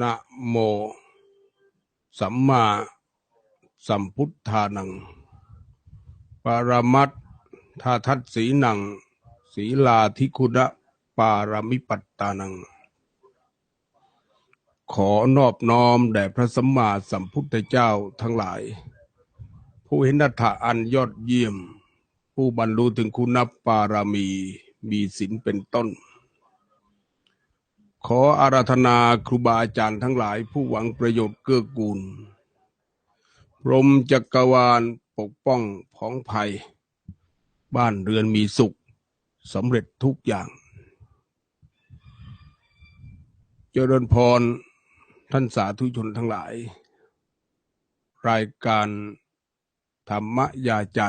นะโม สัมมาสัมพุทธานัง ปรมัตถาทัตสีนังศีลาธิคุณะปารมิปัตตานัง ขอนอบน้อมแด่พระสัมมาสัมพุทธเจ้าทั้งหลาย ผู้เห็นอัตถะอันยอดเยี่ยม ผู้บรรลุถึงคุณปารมี มีศีลเป็นต้น ขออาราธนาครูบาอาจารย์ทั้งหลายผู้หวังประโยชน์เกื้อกูล พรมจักรวาลปกป้องพ้องภัย บ้านเรือนมีสุขสำเร็จทุกอย่าง เจริญพรท่านสาธุชนทั้งหลาย รายการธรรมยาใจ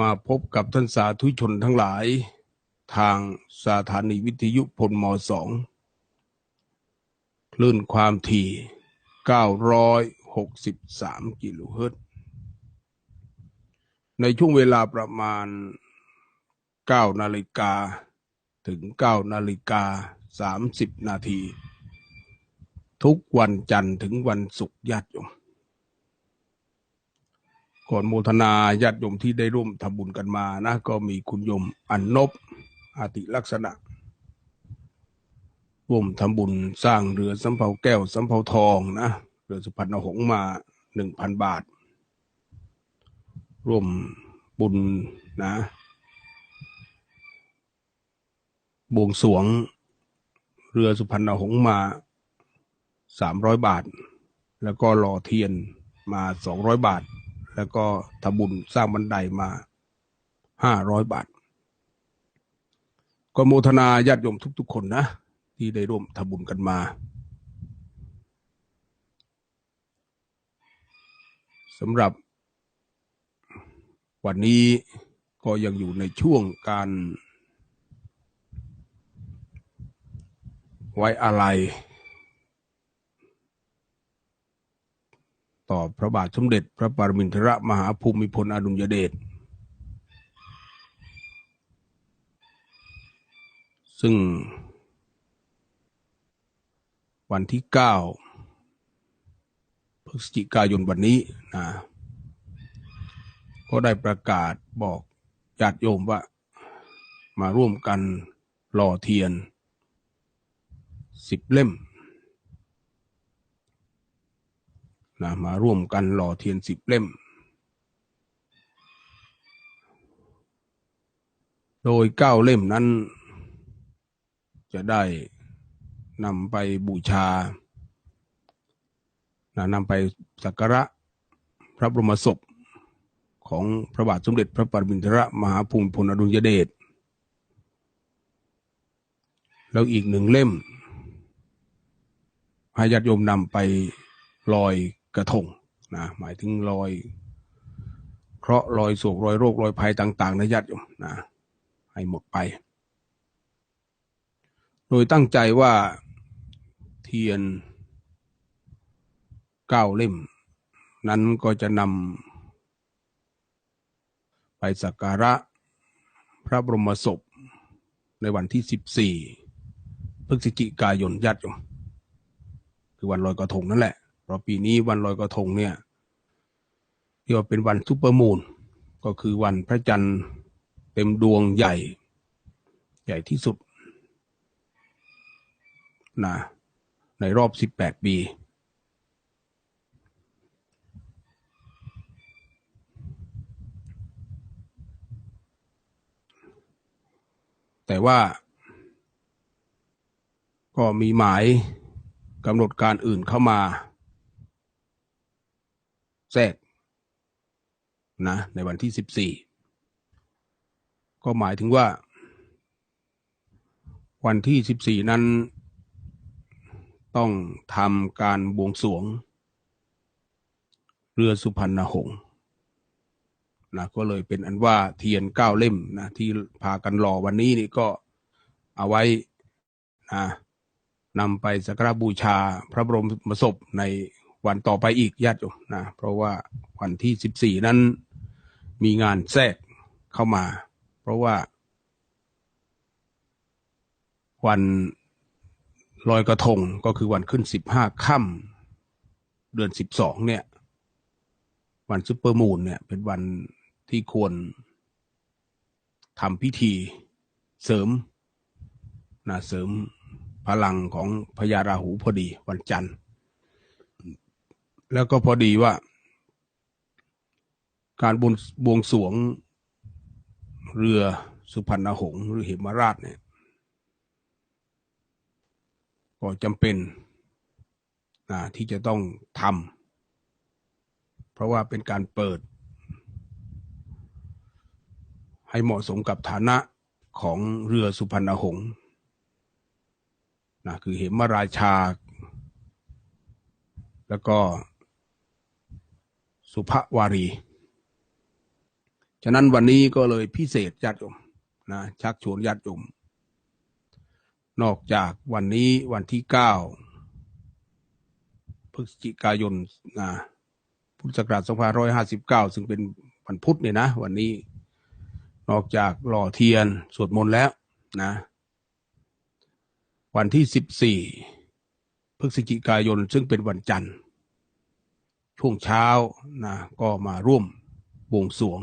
มาพบกับท่านสาธุชนทั้งหลาย ทางสถานีวิทยุพลมสองคลื่นความถี่ 963 กิโลเฮิรตซ์ ในช่วงเวลาประมาณ 9 นาฬิกาถึง 9 นาฬิกา 30 นาที ทุกวันจันทร์ถึงวันศุกร์ญาติโยมก่อนโมทนาญาติโยมที่ได้ร่วมทำบุญกันมานะ ก็มีคุณโยมอันนบ อาติลักษณะร่วมทำบุญสร้างเรือสำเภาแก้วสำเภาทองนะเรือสุพรรณหงมาหนึ่งพันบาท ร่วมบุญนะบวงสรวง เรือสุพรรณหงมาสามร้อยบาท แล้วก็หล่อเทียนมาสองร้อยบาท แล้วก็ทำบุญสร้างบันไดมาห้าร้อยบาท ก็โมทนาญาติโยมทุก ๆ คนนะ ที่ได้ร่วมทำบุญกันมา สำหรับ วันนี้ก็ยังอยู่ในช่วงการ ไว้อาลัยต่อพระบาทสมเด็จ พระปรมินทรมหาภูมิพลอดุลยเดช ซึ่ง วันที่เก้าพฤศจิกายนวันนี้นะก็ได้ประกาศบอกญาติโยมว่า มาร่วมกันหล่อเทียนสิบเล่มนะมาร่วมกันหล่อเทียนสิบเล่ม โดยเก้าเล่มนั้น จะได้นำไปบูชานะนำไปสักการะพระบรมศพของพระบาทสมเด็จพระปรมินทรมหาภูมิพลอดุลยเดช แล้วอีกหนึ่งเล่มให้ญาติโยมนำไปลอยกระทงนะหมายถึงลอย เคราะห์ลอยโศกลอยโรคลอยภัยต่าง ๆ นะญาติโยมนะให้หมดไป ดยตั้งใจว่าเทียนเก้าเล่ม นั้นก็จะนำไปสักการะพระบรมศพในวันที่สิบสี่พฤศจิกายนญาติโยมคือวันลอยกระทงนั่นแหละเพราะปีนี้วันลอยกระทงเนี่ยเรียกว่าเป็นวันซุปเปอร์มูนก็คือวันพระจันทร์เต็มดวงใหญ่ ใหญ่ที่สุด นะในรอบสิบแปดปี แต่ว่า ก็มีหมายกำหนดการอื่นเข้ามา แทรกนะในวันที่สิบสี่ก็หมายถึงว่า วันที่สิบสี่นั้น ต้องทำการบวงสรวง เรือสุพรรณหงษ์นะก็เลยเป็นอันว่าเทียนเก้าเล่มนะที่พากันรอวันนี้นี่ก็เอาไว้นะนำไปสักการบูชาพระบรมศพในวันต่อไปอีกญาติโยมนะเพราะว่าวันที่สิบสี่นั้นมีงานแทรกเข้ามา เพราะว่า วัน ลอยกระทงก็คือวันขึ้นสิบห้าค่ำเดือนสิบสองเนี่ย วันซุปเปอร์มูนเนี่ย เป็นวันที่ควรทำพิธีเสริมนะเสริมพลังของพญาราหูพอดีวันจันทร์ แล้วก็พอดีว่า การบวงสวงเรือสุพรรณหงษ์หรือเหมราชเนี่ย ก็จำเป็นนะที่จะต้องทำเพราะว่าเป็นการเปิด ให้เหมาะสมกับฐานะของเรือสุพรรณหงษ์นะคือเหมราชา แล้วก็สุภวารี ฉะนั้นวันนี้ก็เลยพิเศษญาติโยมนะชักชวนญาติโยม นอกจากวันนี้วันที่เก้าพฤศจิกายนนะพุทธศักราช2559 ซึ่งเป็นวันพุธเนี่ยนะ วันนี้นอกจากหล่อเทียนสวดมนต์แล้วนะ วันที่ 14พฤศจิกายนซึ่งเป็นวันจันทร์ ช่วงเช้านะก็มาร่วมบวงสรวง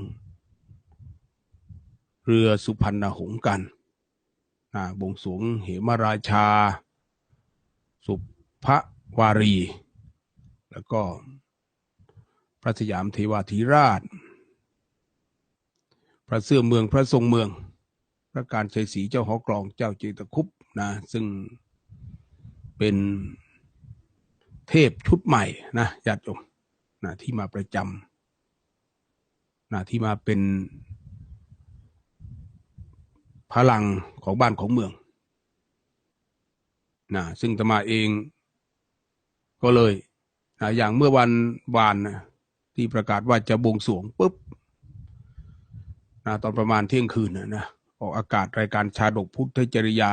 เรือสุพรรณหงส์กัน นะบวงสวงเหมราชา สุภวารี แล้วก็พระสยามเทวาธิราช พระเสื้อเมืองพระทรงเมือง พระการชัยศรีเจ้าหอกลองเจ้าเจตคุปนะซึ่งเป็นเทพชุดใหม่นะญาติโยมนะที่มาประจำนะที่มาเป็น พลังของบ้านของเมืองนะซึ่งตมาเองก็เลยนะอย่างเมื่อวันวานนะที่ประกาศว่าจะบวงสวงปุ๊บนะตอนประมาณเที่ยงคืนนะนะออกอากาศรายการชาดกพุทธจริยา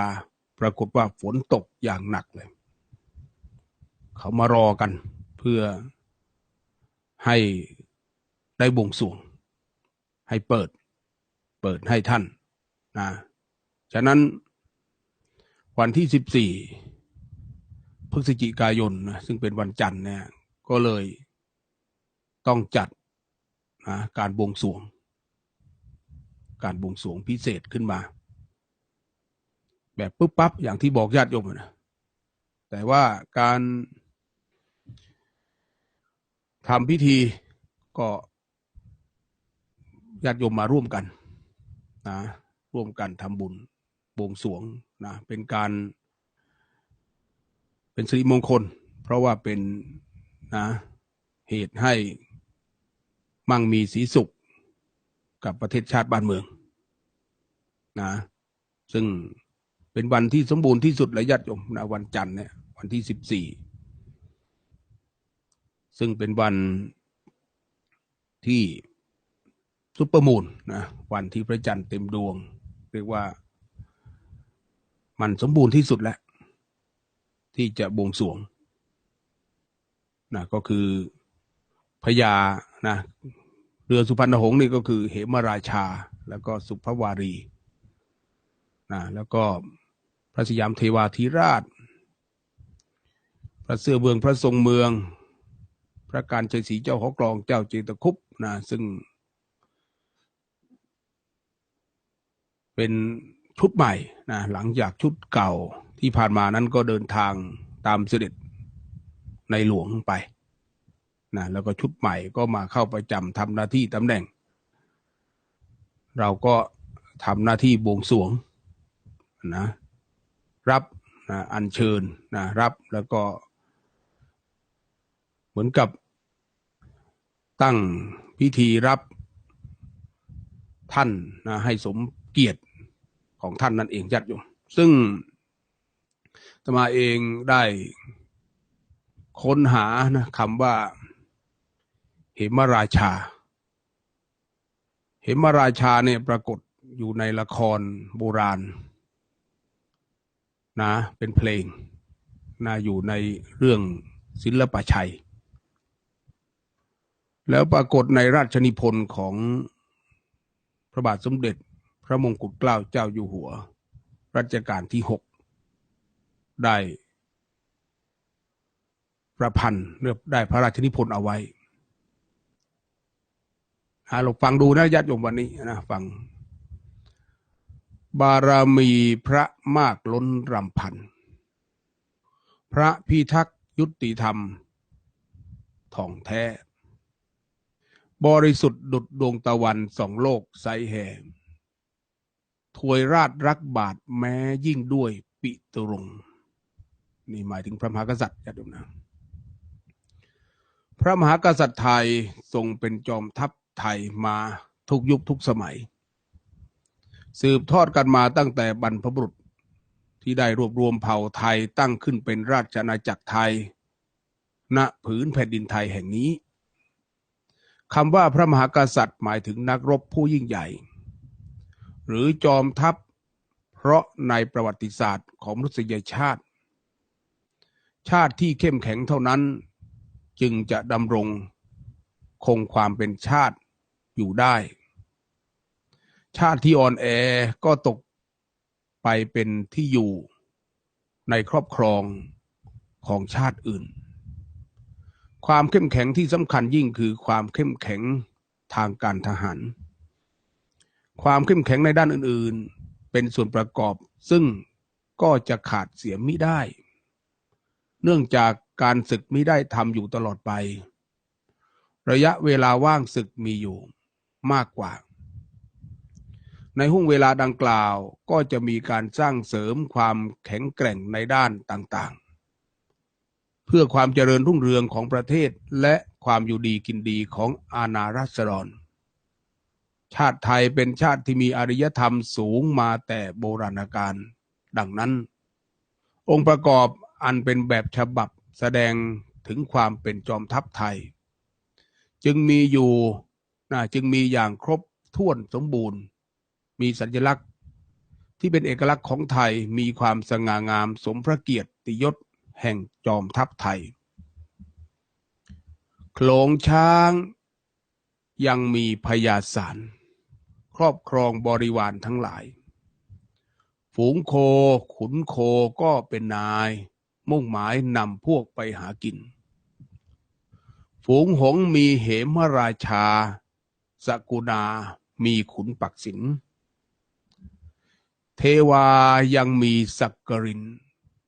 ปรากฏว่าฝนตกอย่างหนักเลย เขามารอกันเพื่อให้ได้บวงสวง ให้เปิด เปิดให้ท่านนะ ฉะนั้นวันที่สิบสี่พฤศจิกายนนะซึ่งเป็นวันจันทร์เนี่ย ก็เลยต้องจัดนะการบวงสรวง การบวงสรวงพิเศษขึ้นมา แบบปุ๊บปั๊บอย่างที่บอกญาติโยมนะแต่ว่าการทำพิธีก็ญาติโยมมาร่วมกันนะร่วมกันทำบุญ บวงสวงนะเป็นการเป็นสิริมงคล เพราะว่าเป็นนะเหตุให้มั่งมีสีสุขกับประเทศชาติบ้านเมืองนะซึ่งเป็นวันที่สมบูรณ์ที่สุดและญาติโยมนะวันจันทร์เนี่ยวันที่สิบสี่ซึ่งเป็นวันที่ซุปเปอร์มูนนะวันที่พระจันทร์เต็มดวง เรียกว่า มันสมบูรณ์ที่สุดแล้ว ที่จะบวงสวงนะก็คือพญานะเรือสุพรรณหงษ์นี่ก็คือเหมราชา แล้วก็สุภวารีนะแล้วก็พระสยามเทวาธิราช พระเสื้อเมืองพระทรงเมือง พระการชัยศรีเจ้าหอกลองเจ้าเจตคุปนะซึ่งเป็น ชุดใหม่นะหลังจากชุดเก่าที่ผ่านมานั้นก็เดินทางตามเสด็จในหลวงไปนะแล้วก็ชุดใหม่ก็มาเข้าประจำทำหน้าที่ตำแหน่ง เราก็ทำหน้าที่บวงสรวงนะรับนะอัญเชิญนะรับแล้วก็ เหมือนกับตั้งพิธีรับท่านนะให้สมเกียรติ ของท่านนั่นเองญาติโยมซึ่งตมาเองได้ค้นหานะคำว่า เหมราชา เหมราชาเนี่ยปรากฏอยู่ในละครโบราณนะเป็นเพลงนะอยู่ในเรื่องศิลปชัย แล้วปรากฏในราชนิพนธ์ของพระบาทสมเด็จ ระมงกุฎเกล้าเจ้าอยู่หัว รัชกาลที่หกได้ ประพันธ์เรียบได้พระราชนิพนธ์เอาไว้หาลองฟังดูนะญาติโยมวันนี้นะฟัง บารมีพระมากล้นรำพัน พระพิทักษ์ยุติธรรมท่องแท้ บริสุทธิ์ดุดดวงตะวันสองโลกใสแห่ง ถวยราชรักบาทแม้ยิ่งด้วยปิตุรงนี่หมายถึงพระมหากษัตริย์ญาติโยมนะพระมหากษัตริย์ไทยทรงเป็นจอมทัพไทยมาทุกยุคทุกสมัย สืบทอดกันมาตั้งแต่บรรพบุรุษที่ได้รวบรวมเผ่าไทยตั้งขึ้นเป็นราชอาณาจักรไทย ณผืนแผ่นดินไทยแห่งนี้คำว่าพระมหากษัตริย์หมายถึงนักรบผู้ยิ่งใหญ่ หรือจอมทัพ เพราะในประวัติศาสตร์ของมนุษยชาติ ชาติที่เข้มแข็งเท่านั้น จึงจะดำรงคงความเป็นชาติอยู่ได้ ชาติที่อ่อนแอก็ตกไปเป็นที่อยู่ในครอบครองของชาติอื่น ความเข้มแข็งที่สำคัญยิ่งคือความเข้มแข็งทางการทหาร ความเข้มแข็งในด้านอื่นๆ เป็นส่วนประกอบ ซึ่งก็จะขาดเสียมิได้ เนื่องจากการศึกมิได้ทำอยู่ตลอดไป ระยะเวลาว่างศึกมีอยู่มากกว่า ในห่วงเวลาดังกล่าวก็จะมีการสร้างเสริมความแข็งแกร่งในด้านต่างๆ เพื่อความเจริญรุ่งเรืองของประเทศและความอยู่ดีกินดีของอาณารัษฎร ชาติไทยเป็นชาติที่มีอารยธรรมสูงมาแต่โบราณกาลดังนั้น องค์ประกอบอันเป็นแบบฉบับแสดงถึงความเป็นจอมทัพไทย จึงมีอยู่นะจึงมีอย่างครบถ้วนสมบูรณ์ มีสัญลักษณ์ที่เป็นเอกลักษณ์ของไทยมีความสง่างามสมพระเกียรติยศแห่งจอมทัพไทยโขลงช้างยังมีพยาสาร ครอบครองบริวารทั้งหลาย ฝูงโค ขุนโคก็เป็นนาย มุ่งหมายนำพวกไปหากิน ฝูงหงมีเหมราชา สกุณามีขุนปักสิน เทวายังมีสักกริน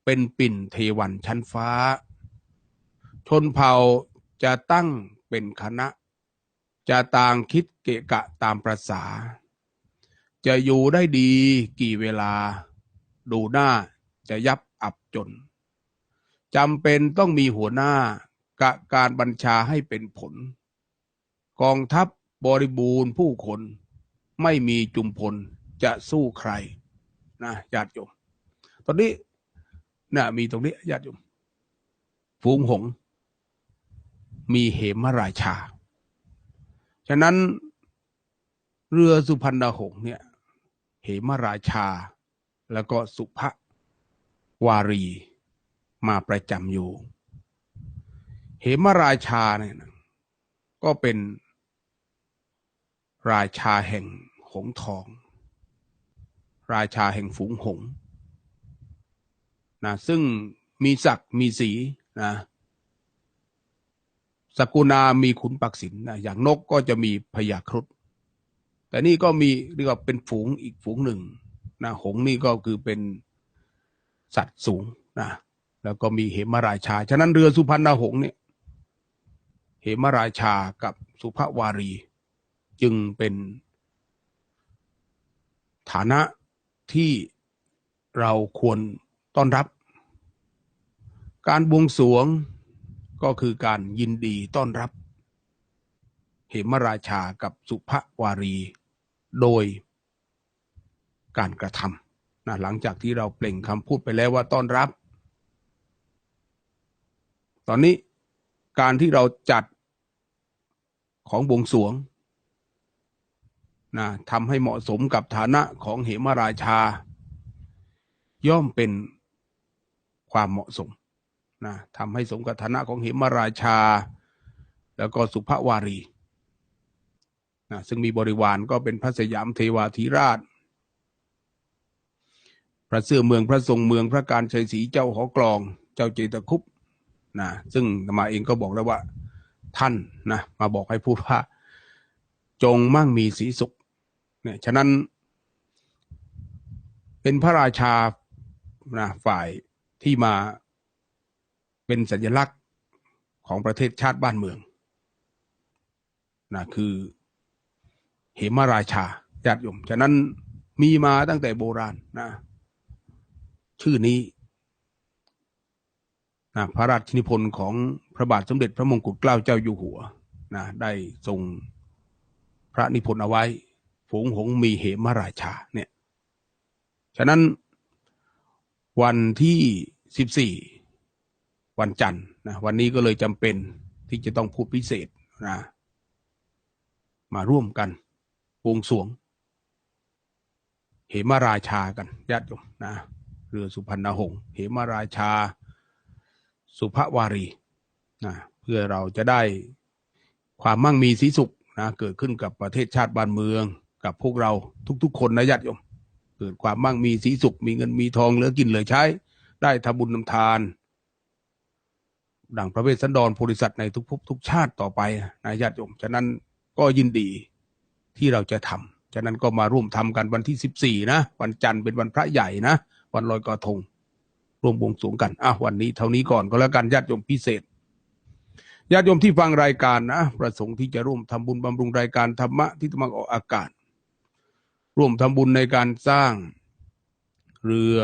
เป็นปิ่นเทวันชั้นฟ้า ชนเผ่าจะตั้งเป็นคณะ จะต่างคิดเกะกะตามประษา จะอยู่ได้ดีกี่เวลา ดูหน้าจะยับอับจนจำเป็นต้องมีหัวหน้ากะการบัญชาให้เป็นผล กองทัพบริบูรณ์ผู้คน ไม่มีจุมพลจะสู้ใครนะญาติโยมตอนนี้นะมีตรงนี้ญาติโยมฝูงหง มีเหมราชา ฉะนั้นเรือสุพรรณหงส์เนี่ย เหมราชา แล้วก็สุภวารี มาประจำอยู่ เหมราชาเนี่ยนะก็เป็นราชาแห่งหงทอง ราชาแห่งฝูงหงนะซึ่งมีศักดิ์มีสีนะสกุณามีขุนปักษินนะอย่างนกก็จะมีพญาครุฑ แต่นี่ก็มีเรียกว่าเป็นฝูงอีกฝูงหนึ่งนะหงนี่ก็คือเป็นสัตว์สูงนะแล้วก็มีเหมราชา ฉะนั้นเรือสุพรรณหงเนี่ยเหมราชากับสุภวารี จึงเป็นฐานะที่เราควรต้อนรับ การบวงสรวงก็คือการยินดีต้อนรับ เหมราชากับสุภวารี โดยการกระทำนะหลังจากที่เราเปล่งคำพูดไปแล้วว่าต้อนรับ ตอนนี้การที่เราจัดของบวงสรวงนะทำให้เหมาะสมกับฐานะของเหมราชา ย่อมเป็นความเหมาะสมนะทำให้สมกับฐานะของเหมราชา แล้วก็สุภวารี นะซึ่งมีบริวารก็เป็นพระสยามเทวาธิราช พระเสื้อเมืองพระทรงเมืองพระการชัยศรีเจ้าหอกลอง เจ้าเจตคุปนะซึ่งอาตมาเองก็บอกแล้วว่าท่านนะมาบอกให้พูดว่า จงมั่งมีสีสุขเนี่ยฉะนั้น เป็นพระราชานะฝ่ายที่มาเป็นสัญลักษณ์ของประเทศชาติบ้านเมืองนะคือ เหมราชาญาติโยมฉะนั้นมีมาตั้งแต่โบราณนะ ชื่อนี้นะพระราชนิพนธ์ของพระบาทสมเด็จพระมงกุฎเกล้าเจ้าอยู่หัวนะได้ทรงพระนิพนธ์เอาไว้ ฝูงหงมีเหมราชาเนี่ย ฉะนั้นวันที่สิบสี่วันจันทร์นะวันนี้ก็เลยจำเป็นที่จะต้องพูดพิเศษนะมาร่วมกัน บวงสรวง เหมราชากันญาติโยมนะเรือสุพรรณหงษ์เหมราชา สุภวารีนะเพื่อเราจะได้ความมั่งมีสีสุขนะเกิดขึ้นกับประเทศชาติบ้านเมืองกับพวกเราทุก ๆ คนนะญาติโยมเกิดความมั่งมีสีสุข มีเงินมีทองเหลือกินเหลือใช้ ได้ทำบุญทำทาน ดังพระเวสสันดรโพธิสัตว์ในทุกภพทุกชาติต่อไปนะญาติโยมฉะนั้นก็ยินดี ที่เราจะทำฉะนั้นก็มาร่วมทำกันวันที่สิบสี่นะ วันจันทร์เป็นวันพระใหญ่นะ วันลอยกระทง ร่วมบวงสรวงกันอะวันนี้เท่านี้ก่อนก็แล้วกันญาติโยมพิเศษญาติโยมที่ฟังรายการนะประสงค์ที่จะร่วมทำบุญบำรุงรายการธรรมะที่กำลังออกอากาศ ร่วมทำบุญในการสร้างเรือ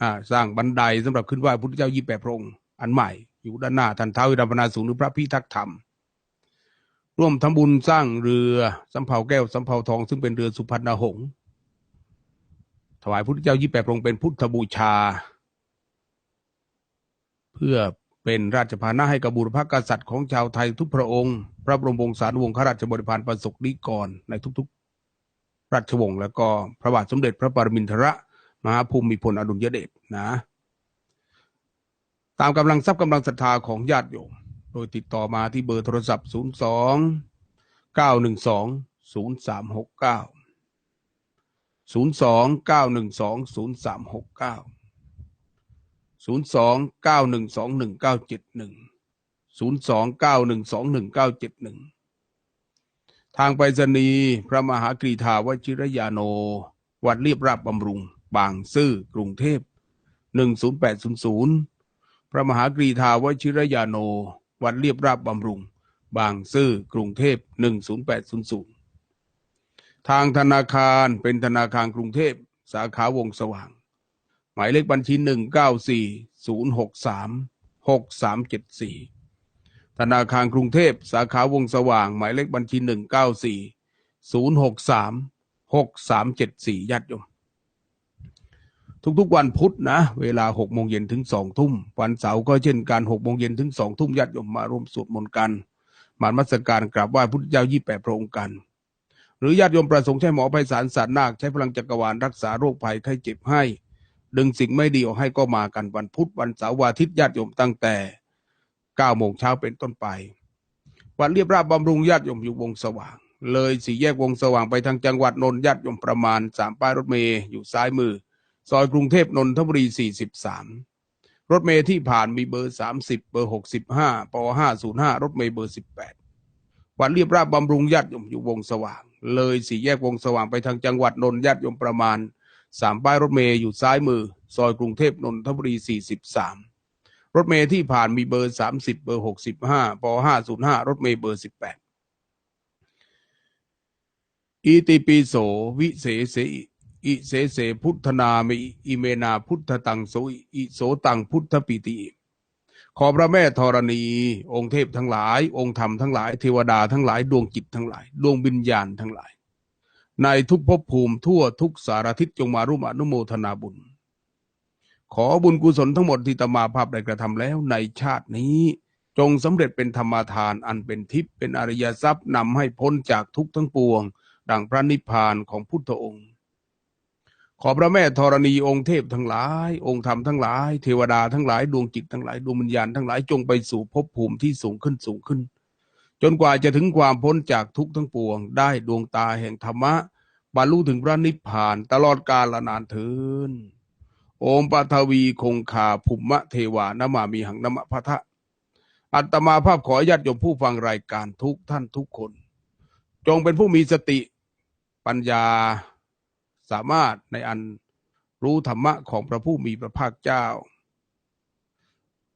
อ่าสร้างบันไดสำหรับขึ้นไหว้พระพุทธเจ้ายี่แปดพระองค์อันใหม่ อยู่ด้านหน้าท่านท้าวิรัมปนาสูงหรือพระพิทักษ์ธรรม ร่วมทำบุญสร้างเรือสำเภาแก้วสำเภาทอง ซึ่งเป็นเรือสุพรรณหงษ์ถวายพุทธเจ้ายี่แปดพระองค์เป็นพุทธบูชา เพื่อเป็นราชพานะให้กับบุรพกษัตริย์ของชาวไทยทุกพระองค์ พระบรมวงศานุวงศ์ข้าราชบริพารประสบนิกรในทุกๆ ราชวงศ์แล้วก็พระบาทสมเด็จพระปรมินทรมหาภูมิพลอดุลยเดชนะ ตามกำลังทรัพย์กำลังศรัทธาของญาติโยม ดยติดต่อมาที่เบอร์โทรศัพท์ 0 2 9 1 2 0 3 6 9 0 2 9 1 2 0 3 6 9 0 2 9 1 2 1 9 7 1 0 2 9 1 2 1 9 7 1 ทางไปรษณีย์พระมหากรีธาวชิรยาโน วัดเรียบราบบำรุง บางซื่อกรุงเทพ 10800 พระมหากรีธาวชิรยาโน วัดเรียบราบบำรุง บางซื่อกรุงเทพ 10800 ทางธนาคารเป็นธนาคารกรุงเทพ สาขาวงสว่าง หมายเลขบัญชี 1940636374 ธนาคารกรุงเทพ สาขาวงสว่าง หมายเลขบัญชี 1940636374ญาติโยม ทุกๆวันพุธนะ เวลาหกโมงเย็นถึงสองทุ่ม วันเสาร์ก็เช่นกันหกโมงเย็นถึงสองทุ่มญาติโยมมาร่วมสวดมนต์กันมามัสการกราบไหว้พุทธเจ้ายี่แปดพระองค์กัน หรือญาติโยมประสงค์ใช้หมอไพศาลสารนาคใช้พลังจักรวาลรักษาโรคภัยไข้เจ็บให้ ดึงสิ่งไม่ดีออกให้ก็มากันวันพุธวันเสาร์วันอาทิตย์ญาติโยมตั้งแต่เก้าโมงเช้าเป็นต้นไปวัดเรียบราบบำรุงญาติโยมอยู่วงสว่าง เลยสี่แยกวงสว่างไปทางจังหวัดนนท์ญาติโยมประมาณสามป้ายรถเมย์อยู่ซ้ายมือ ซอยกรุงเทพนนทบุรี 43 รถเมย์ที่ผ่านมีเบอร์ 30 เบอร์ 65ป505 รถเมย์เบอร์ 18 วันเรียบราบบำรุงญาติโยมอยู่วงสว่าง เลยสี่แยกวงสว่างไปทางจังหวัดนนท์ญาติโยมประมาณ 3 ป้ายรถเมย์อยู่ซ้ายมือ ซอยกรุงเทพนนทบุรี 43 รถเมย์ที่ผ่านมีเบอร์ 30 เบอร์ 65ป505 รถเมย์เบอร์ 18 อิติปิโสวิเศษสอิ อิเสเสพุทธนามิอิเมนาพุทธตังโสอิโสตังพุทธปิติ ขอพระแม่ธรณี องค์เทพทั้งหลาย องค์ธรรมทั้งหลายเทวดาทั้งหลายดวงจิตทั้งหลาย ดวงวิญญาณทั้งหลาย ในทุกภพภูมิทั่วทุกสารทิศจงมาร่วมอนุโมทนาบุญ ขอบุญกุศลทั้งหมดที่ตมาภาพได้กระทำแล้วในชาตินี้จงสำเร็จเป็นธรรมทานอันเป็นทิพย์เป็นอริยทรัพย์นำให้พ้นจากทุกข์ทั้งปวง ดังพระนิพพานของพุทธองค์ ขอพระแม่ธรณีองค์เทพทั้งหลาย องค์ธรรมทั้งหลาย เทวดาทั้งหลาย ดวงจิตทั้งหลาย ดวงวิญญาณทั้งหลายจงไปสู่ภพภูมิที่สูงขึ้นสูงขึ้น จนกว่าจะถึงความพ้นจากทุกข์ทั้งปวง ได้ดวงตาแห่งธรรมะบรรลุถึงพระนิพพานตลอดกาลนานเทินโอมปัทวีคงคาภุมมะเทวานามามีหังนมะพะทะ อัตมาภาพขอญาติโยมผู้ฟังรายการทุกท่านทุกคน จงเป็นผู้มีสติปัญญา สามารถในอันรู้ธรรมะของพระผู้มีพระภาคเจ้า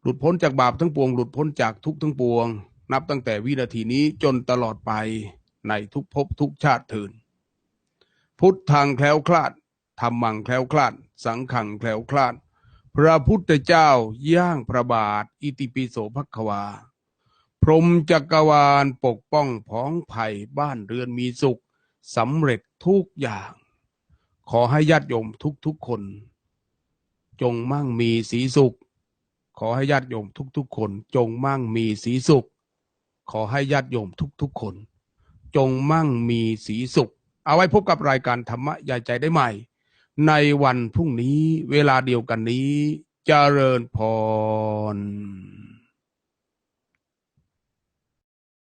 หลุดพ้นจากบาปทั้งปวง หลุดพ้นจากทุกข์ทั้งปวง นับตั้งแต่วินาทีนี้จนตลอดไปในทุกภพทุกชาติเถินพุทธังแคล้วคลาดธรรมังแคล้วคลาด สังขังแคล้วคลาด พระพุทธเจ้าย่างพระบาท อิติปิโสภัควา พรหมจักรวาลปกป้องพ้องภัยบ้านเรือนมีสุขสำเร็จทุกอย่าง ขอให้ญาติโยมทุกๆคน จงมั่งมีสีสุข ขอให้ญาติโยมทุกๆคน จงมั่งมีสีสุข ขอให้ญาติโยมทุกๆคน จงมั่งมีสีสุข เอาไว้พบกับรายการธรรมะยายใจได้ใหม่ ในวันพรุ่งนี้เวลาเดียวกันนี้เจริญพร